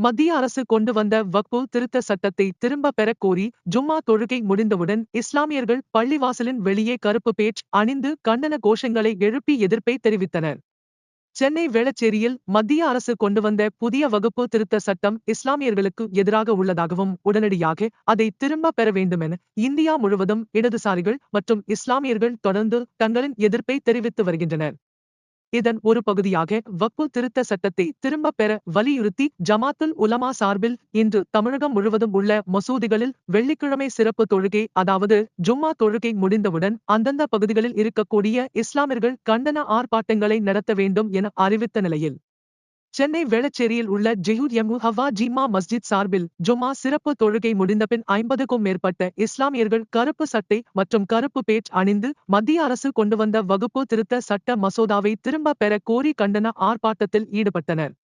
மத்திய அரசு கொண்டு வந்த வக்பு திருத்த சட்டத்தை திரும்ப பெறக் கோரி ஜும்மா தொழுகை முடிந்தவுடன் இஸ்லாமியர்கள் பள்ளிவாசலின் வெளியே கருப்பு பேச் அணிந்து கண்டன கோஷங்களை எழுப்பி எதிர்ப்பை தெரிவித்தனர். சென்னை வேளச்சேரியில் மத்திய அரசு கொண்டு வந்த புதிய வகுப்பு திருத்த சட்டம் இஸ்லாமியர்களுக்கு எதிராக உள்ளதாகவும் உடனடியாக அதை திரும்ப பெற வேண்டுமென இந்தியா முழுவதும் இடதுசாரிகள் மற்றும் இஸ்லாமியர்கள் தொடர்ந்து தங்களின் எதிர்ப்பை தெரிவித்து வருகின்றனர். இதன் ஒரு பகுதியாக வக்பு திருத்த சட்டத்தை திரும்ப பெற வலியுறுத்தி ஜமாத்துல் உலமா சார்பில் இன்று தமிழகம் முழுவதும் உள்ள மசூதிகளில் வெள்ளிக்கிழமை சிறப்பு தொழுகை அதாவது ஜும்மா தொழுகை முடிந்தவுடன் அந்தந்த பகுதிகளில் இருக்கக்கூடிய இஸ்லாமியர்கள் கண்டன ஆர்ப்பாட்டங்களை நடத்த வேண்டும் என அறிவித்த நிலையில் சென்னை வெளச்சேரியில் உள்ள ஜெயூர் எமு ஹவா ஜீமா மஸ்ஜித் சார்பில் ஜொமா சிறப்பு தொழுகை முடிந்தபின் ஐம்பதுக்கும் மேற்பட்ட இஸ்லாமியர்கள் கருப்பு சட்டை மற்றும் கருப்பு பேச் அணிந்து மத்திய அரசு கொண்டு வந்த வகுப்பு திருத்த சட்ட மசோதாவை திரும்ப பெற கோரி கண்டன ஆர்ப்பாட்டத்தில் ஈடுபட்டனர்.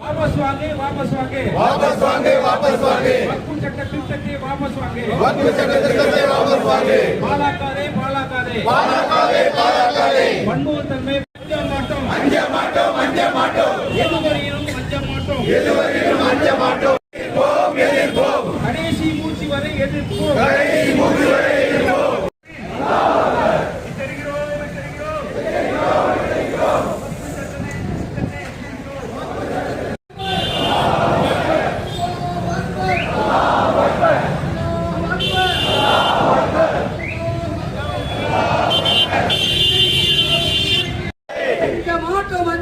வாபஸ் வாங்க. பன்முகத்தன்மை மாட்டோம் அஞ்ச மாட்டோம் அஞ்ச மாட்டோம் எதுவரையிலும் அஞ்ச மாட்டோம் எதுவரையிலும் அஞ்ச மாட்டோம்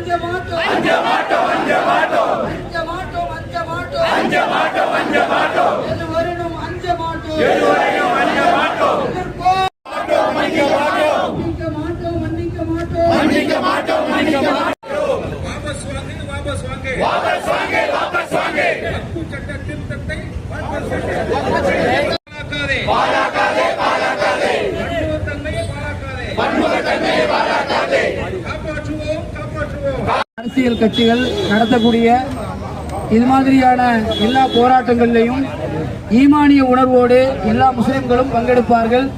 அஞ்ச மாட்டோம் அஞ்ச மாட்டோம் அஞ்ச மாட்டோம் அஞ்ச மாட்டோம் அஞ்ச மாட்டோம் அஞ்ச மாட்டோம் அஞ்ச மாட்டோம் அஞ்ச எதுவரையும் அஞ்ச மாட்டோம் எதிர்ப்போம் மன்னிக்க மாட்டோம் மன்னிக்க மாட்டோம் மன்னிக்க மாட்டோம் மன்னிக்க மாட்டோம் மன்னிக்க மாட்டோம் வாபஸ் வாங்க வாபஸ் வாங்க வாபஸ் வாங்கே வாபஸ் வாங்கே வக்ஃபு சட்ட திருத்தத்தை வாபஸ் வாங்க பாலாக்காதே பாலாக்காதே பாலாக்காதே பன்முகத்தன்மையை பாலாக்காதே பன்முகத்தன்மையை பாலாக்காதே காப்பாற்றுவோம் காப்பாற்றுவோம் அரசியல் கட்சிகள் நடத்தக்கூடிய இது மாதிரியான எல்லா போராட்டங்களிலையும் ஈமானிய உணர்வோடு எல்லா முஸ்லிம்களும் பங்கெடுப்பார்கள்.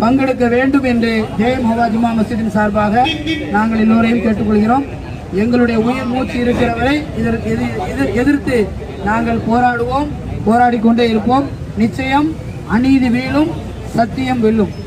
பங்கெடுக்க வேண்டும் என்று ஜெயம் ஹவா ஜுமா மஸ்ஜிதின் சார்பாக நாங்கள் எல்லோரையும் கேட்டுக்கொள்கிறோம். எங்களுடைய உயிர் மூச்சு இருக்கிறவரை இதற்கு எதிர்- எதிர்த்து நாங்கள் போராடுவோம். போராடி கொண்டே இருப்போம். நிச்சயம் அநீதி வீழும் சத்தியம் வெல்லும்.